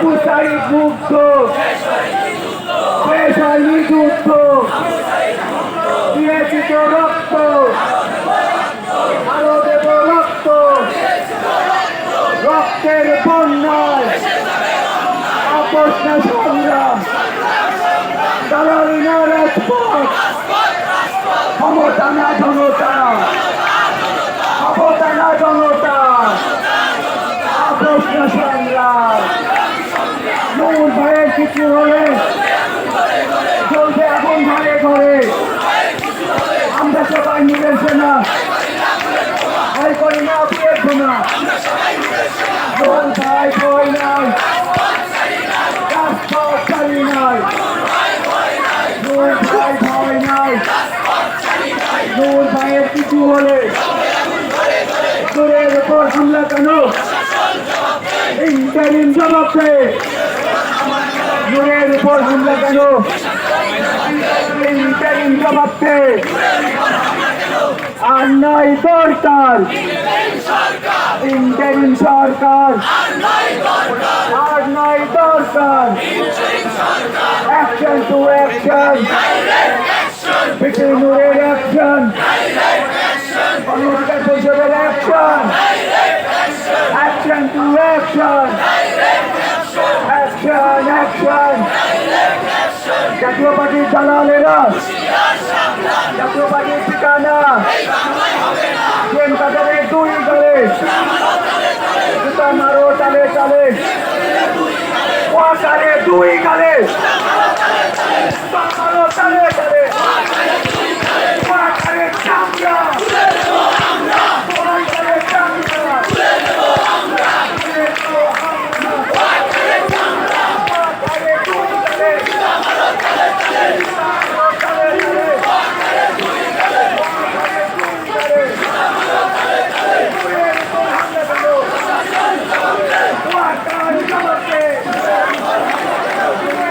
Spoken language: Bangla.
আবু সাইদ মুক্ত হয়নি যুদ্ধ দিয়েছি তো রক্ত আরও দেব রক্ত রক্তের বন্যায় আপোষ না সংগ্রাম দালালি না রাজপথ ক্ষমতা না জনতা নূরের হামলা কেন? ইন্টারিম জবাব দে নূরের উপর হামলা কেন? ইন্টারিম জবাব আর নাই দরকার ইন্টারিম সরকার আর নাই দরকার অ্যাকশন টু অ্যাকশন বিটি নূরের action action action action action action জাতীয় পার্টির দালালেরা জাতীয় পার্টির ঠিকানা কাটারে দুই গলে জুতা মারো, তালে তালে। ওয়াটারে দুই গালে। মারো, তালে তালে।